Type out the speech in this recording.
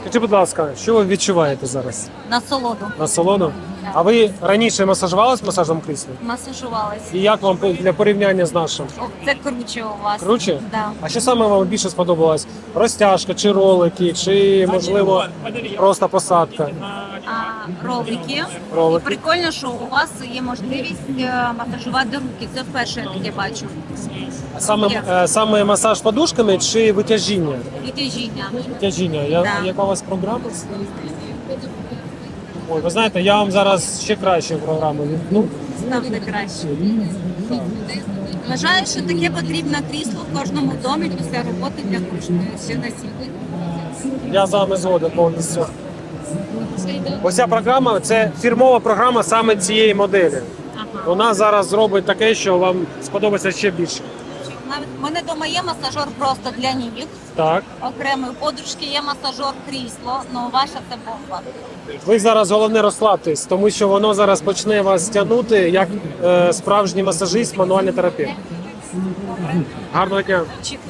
Скажіть, будь ласка, що ви відчуваєте зараз? Насолоду. Насолоду? А ви раніше масажувались в масажному кріслі? Масажувалась. І як вам для порівняння з нашим? О, це круче у вас. Круче? Да. А що саме вам більше сподобалось? Розтяжка, чи ролики, чи можливо просто посадка? Ролики. Ролики. І прикольно, що у вас є можливість е, масажувати руки. Це вперше я бачу. Саме, е, саме масаж подушками чи витяжіння? Витяжіння. Витяжіння. Я, Да. Яка у вас програма? Ой, ви знаєте, я вам зараз ще краще програму вімкну. Ставте краще. Вважаю, що таке потрібно крісло в кожному домі після роботи для кожного. Ще на сім'ї. Я з вами згоден повністю. Ось ця програма це фірмова програма саме цієї моделі. Ага. Вона зараз зробить таке, що вам сподобається ще більше. Навіть у мене вдома є масажер просто для ніг. Так. Окремої подружки є масажер крісло, але ваша це бомба. Ви зараз головне розслабтесь, тому що воно зараз почне вас тягнути як е, справжній масажист, мануальний терапевт. Гарного дня. Чекаю.